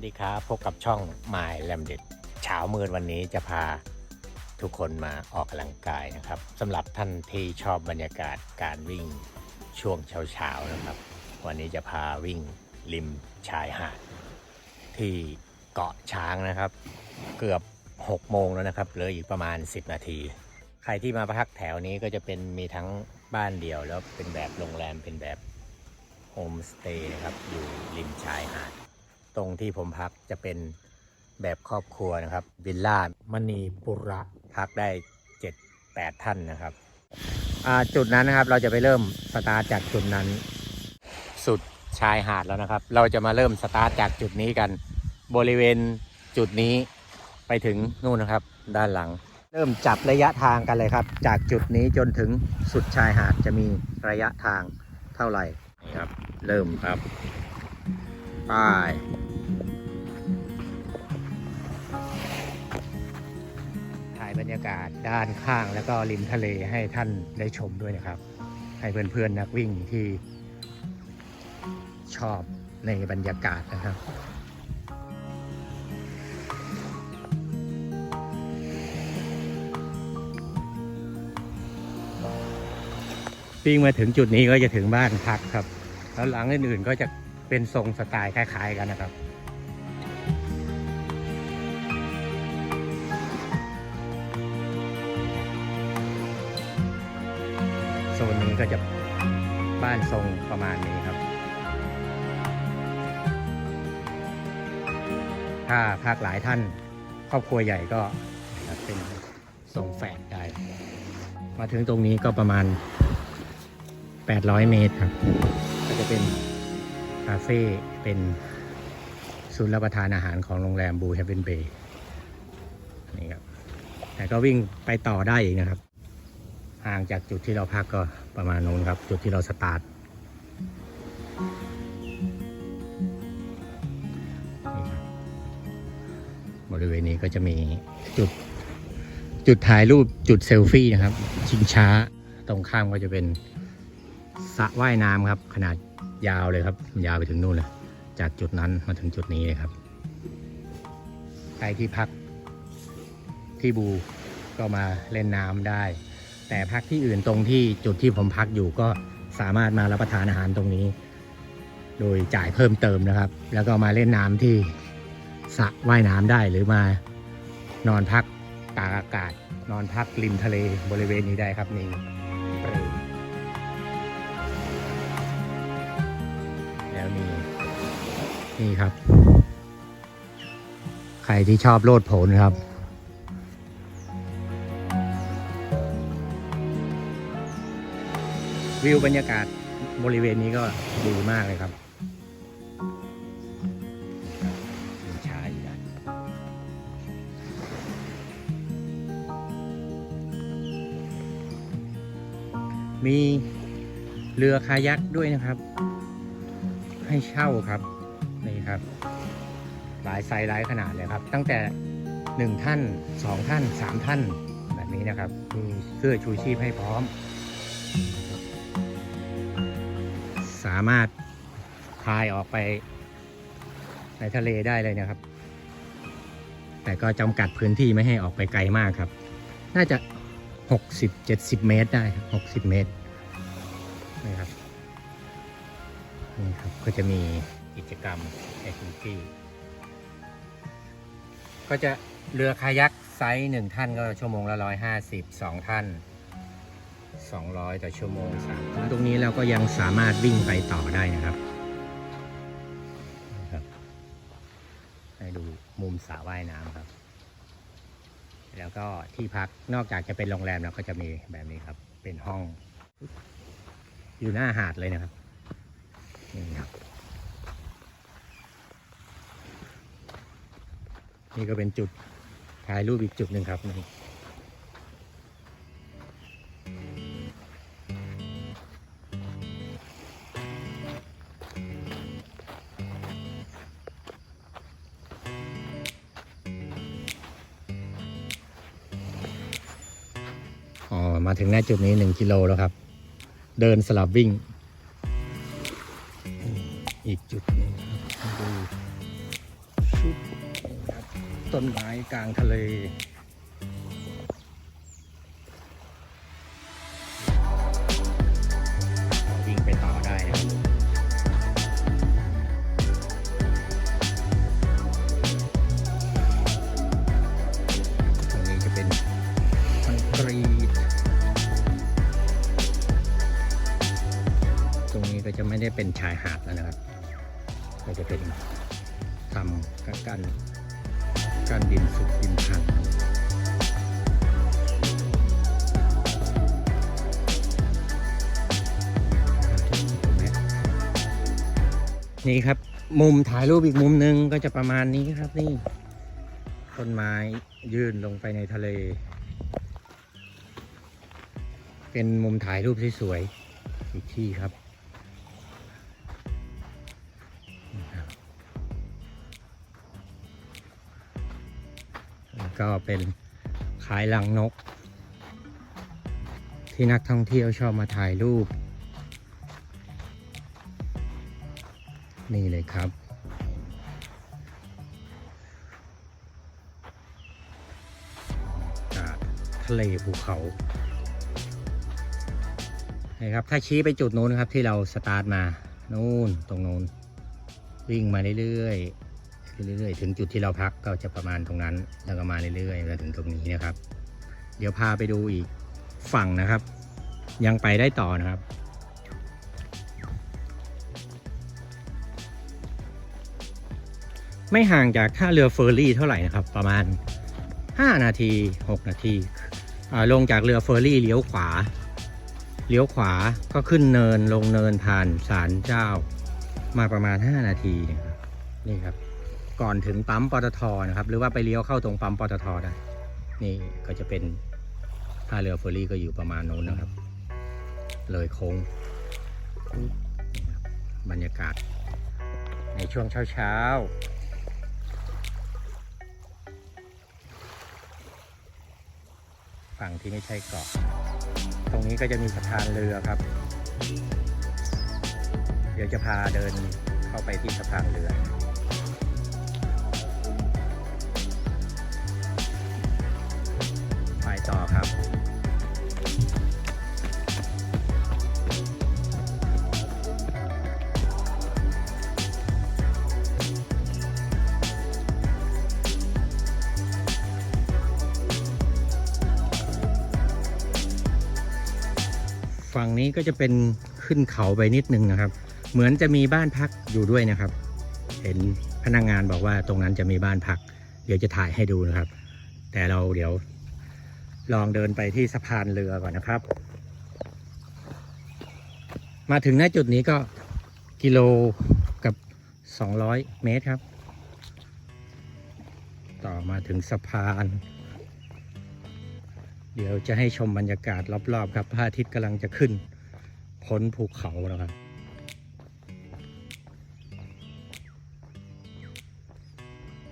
สดีครับ พบกับช่อง My แลมเด็ดเช้ามืดวันนี้จะพาทุกคนมาออกกำลังกายนะครับสำหรับท่านที่ชอบบรรยากาศการวิ่งช่วงเช้าๆนะครับ วันนี้จะพาวิ่งริมชายหาด ที่เกาะช้างนะครับ เกือบ 6 โมงแล้วนะครับเหลืออีกประมาณ 10 นาที ใครที่มาพักแถวนี้ก็จะเป็นมีทั้งบ้านเดี่ยวแล้วเป็นแบบโรงแรมเป็นแบบโฮมสเตย์นะครับอยู่ริมชายหาด ตรงที่ผมพักจะเป็นแบบครอบครัวนะครับวิลล่ามณีปุระพักได้7-8ท่านนะครับจุดนั้นนะครับเราจะไปเริ่มสตาร์ทจากจุดนั้น สุดชายหาดแล้วนะครับ เราจะมาเริ่มสตาร์ทจากจุดนี้กัน บริเวณจุดนี้ไปถึงนู่นนะครับ ด้านหลัง เริ่มจับระยะทางกันเลยครับ จากจุดนี้จนถึงสุดชายหาดจะมีระยะทางเท่าไหร่ครับ เริ่มครับไป บรรยากาศด้านข้างแล้วก็ริมทะเลให้ท่านได้ชมด้วยนะครับ ให้เพื่อนๆนักวิ่งที่ชอบในบรรยากาศนะครับวิ่งมาถึงจุดนี้ก็จะถึงบ้านพักครับ แล้วหลังอื่นๆก็จะเป็นทรงสไตล์คล้าย ๆ กันนะครับ ก็จะบ้านทรงประมาณนี้ครับ ถ้าพักหลายท่านครอบครัวใหญ่ก็เป็นทรงแฝดได้ มาถึงตรงนี้ก็ประมาณ 800 เมตรครับ ก็จะเป็นคาเฟ่เป็นศูนย์รับประทานอาหารของโรงแรมบูเฮเบนเบย์นี่ครับแต่ก็วิ่งไปต่อได้อีกนะครับ ห่างจากจุดที่เราพักก็ประมาณนู้นครับ จุดที่เราสตาร์ทบบริเวณนี้ก็จะมีจุด จุดถ่ายรูปจุดเซลฟี่นะครับ ชิงช้าตรงข้ามก็จะเป็นสระว่ายน้ำครับ ขนาดยาวเลยครับ ยาวไปถึงนู่นเลยจากจุดนั้นมาถึงจุดนี้เลยครับใครที่พักที่บูก็มาเล่นน้ำได้ แต่พักที่อื่นตรงที่จุดที่ผมพักอยู่ก็สามารถมารับประทานอาหารตรงนี้ โดยจ่ายเพิ่มเติมนะครับ แล้วก็มาเล่นน้ำที่สระว่ายน้ำได้หรือมานอนพักตากอากาศ นอนพักริมทะเลบริเวณนี้ได้ครับนี่เรแล้วมีนี่ครับ ใครที่ชอบโลดโผนครับ วิวบรรยากาศบริเวณนี้ก็ดีมากเลยครับมีช้าอยู่นะมีเรือคายักด้วยนะครับ ให้เช่าครับนี่ครับ หลายไซส์หลายขนาดเลยครับ ตั้งแต่หนึ่งท่านสองท่านสามท่าน แบบนี้นะครับ มีเสื้อชูชีพให้พร้อมามารถพายออกไปในทะเลได้เลยนะครับ แต่ก็จำกัดพื้นที่ไม่ให้ออกไปไกลมากครับ น่าจะ 60-70 เมตรได้ครับ 60 เมตรนี่ครับนี่ครับก็จะมีกิจกรรมแอคทิวิตี้ก็จะเรือคายักไซส์หนึ่งท่านก็ชั่วโมงละร้อยห้าสิบสองท่าน 200 ต่อชั่วโมงสามถึงตรงนี้เราก็ยังสามารถวิ่งไปต่อได้นะครับนะครับ ให้ดูมุมสระว่ายน้ำครับ แล้วก็ที่พักนอกจากจะเป็นโรงแรมเราก็จะมีแบบนี้ครับ เป็นห้อง อยู่หน้าหาดเลยนะครับนี่ครับ นี่ก็เป็นจุดถ่ายรูปอีกจุดหนึ่งครับนี่ มาถึงหน้าจุดนี้หนึ่งกิโลแล้วครับ เดินสลับวิ่ง อีกจุดนึงดูชุดต้นไม้กลางทะเล เป็นชายหาดแล้วนะครับ ก็จะเป็นทำกั้นกันกันดินสุกดินพังนี่ครับ มุมถ่ายรูปอีกมุมหนึ่งก็จะประมาณนี้ครับนี่ต้นไม้ยื่นลงไปในทะเล เป็นมุมถ่ายรูปที่สวยๆอีกที่ครับ ก็เป็นขายลังนก ที่นักท่องเที่ยวชอบมาถ่ายรูป นี่เลยครับ ทะเลภูเขานี่ครับถ้าชี้ไปจุดนู้นครับที่เราสตาร์ทมา นู่นตรงนู้นวิ่งมาเรื่อยๆ เรื่อยๆ ถึงจุดที่เราพักก็จะประมาณตรงนั้น แล้วก็มาเรื่อยๆมาถึงตรงนี้นะครับ เดี๋ยวพาไปดูอีกฝั่งนะครับ ยังไปได้ต่อนะครับ ไม่ห่างจากท่าเรือเฟอร์รี่เท่าไหร่นะครับ ประมาณ 5 นาที 6 นาทีลงจากเรือเฟอร์รี่เลี้ยวขวา เลี้ยวขวาก็ขึ้นเนินลงเนินผ่านศาลเจ้า มาประมาณ 5 นาทีนะครับนี่ครับ ก่อนถึงปั๊มปตทนะครับ หรือว่าไปเลี้ยวเข้าตรงปั๊มปตทได้นี่ก็จะเป็นท่าเรือเฟอร์รี่ก็อยู่ประมาณนู้นนะครับ เลยโค้งบรรยากาศ ในช่วงเช้าเช้าๆฝั่งที่ไม่ใช่เกาะ ตรงนี้ก็จะมีสะพานเรือครับ เดี๋ยวจะพาเดินเข้าไปที่สะพานเรือ ต่อครับ ฝั่งนี้ก็จะเป็นขึ้นเขาไปนิดนึงนะครับ เหมือนจะมีบ้านพักอยู่ด้วยนะครับ เห็นพนักงงานบอกว่าตรงนั้นจะมีบ้านพัก เดี๋ยวจะถ่ายให้ดูนะครับ แต่เราเดี๋ยว ลองเดินไปที่สะพานเรือก่อนนะครับ มาถึงณจุดนี้ก็กิโลกับ 200 เมตรครับ ต่อมาถึงสะพาน เดี๋ยวจะให้ชมบรรยากาศรอบๆครับพระอาทิตย์กำลังจะขึ้นพ้นภูเขาแล้วครับ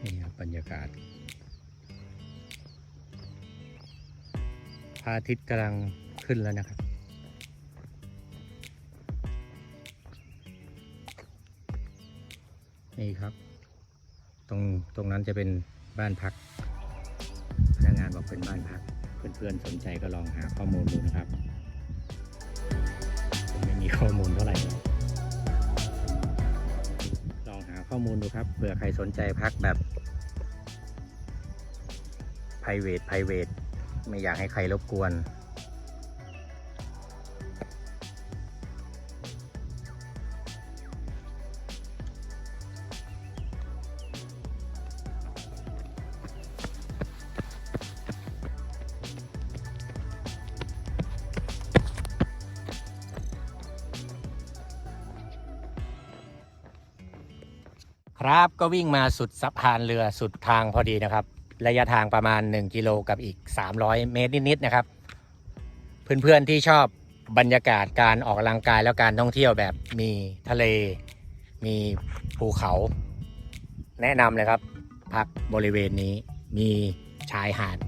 นี่ครับบรรยากาศ ระอาทิตย์กำลังขึ้นแล้วนะครับ นี่ครับ ตรงตรงนั้นจะเป็นบ้านพัก พนักงานบอกเป็นบ้านพัก เพื่อนๆสนใจก็ลองหาข้อมูลดูนะครับผมไม่มีข้อมูลเท่าไหร่ ลองหาข้อมูลดูครับเผื่อใครสนใจพักแบบ private private ไม่อยากให้ใครรบกวน ครับก็วิ่งมาสุดสะพานเรือสุดทางพอดีนะครับ ระยะทางประมาณ 1 กิโลกับอีก 300 เมตรนิดๆนะครับ เพื่อนๆที่ชอบบรรยากาศการออกกำลังกายแล้วการท่องเที่ยวแบบมีทะเล มีภูเขา แนะนำเลยครับ พักบริเวณนี้มีชายหาด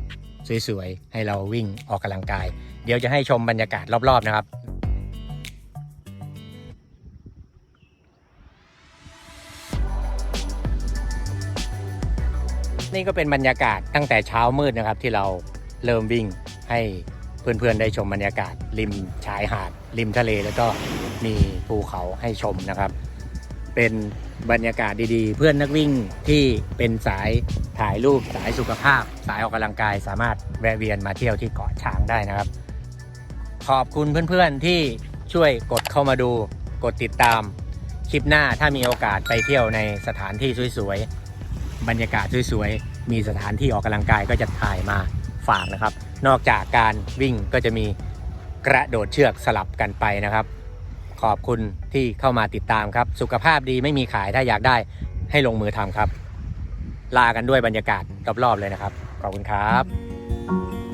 สวยๆ ให้เราวิ่งออกกำลังกาย เดี๋ยวจะให้ชมบรรยากาศรอบๆนะครับ นี่ก็เป็นบรรยากาศตั้งแต่เช้ามืดนะครับ ที่เราเริ่มวิ่งให้เพื่อนๆได้ชมบรรยากาศ ริมชายหาด ริมทะเลแล้วก็มีภูเขาให้ชมนะครับ เป็นบรรยากาศดีๆ เพื่อนนักวิ่งที่เป็นสายถ่ายรูปสายสุขภาพ สายออกกำลังกายสามารถแวะเวียนมาเที่ยวที่เกาะช้างได้นะครับ ขอบคุณเพื่อนๆที่ช่วยกดเข้ามาดูกดติดตาม คลิปหน้าถ้ามีโอกาสไปเที่ยวในสถานที่สวยๆ บรรยากาศสวยๆ มีสถานที่ออกกำลังกายก็จะถ่ายมาฝากนะครับ นอกจากการวิ่งก็จะมีกระโดดเชือกสลับกันไปนะครับ ขอบคุณที่เข้ามาติดตามครับ สุขภาพดีไม่มีขายถ้าอยากได้ให้ลงมือทำครับ ลากันด้วยบรรยากาศรอบๆเลยนะครับ ขอบคุณครับ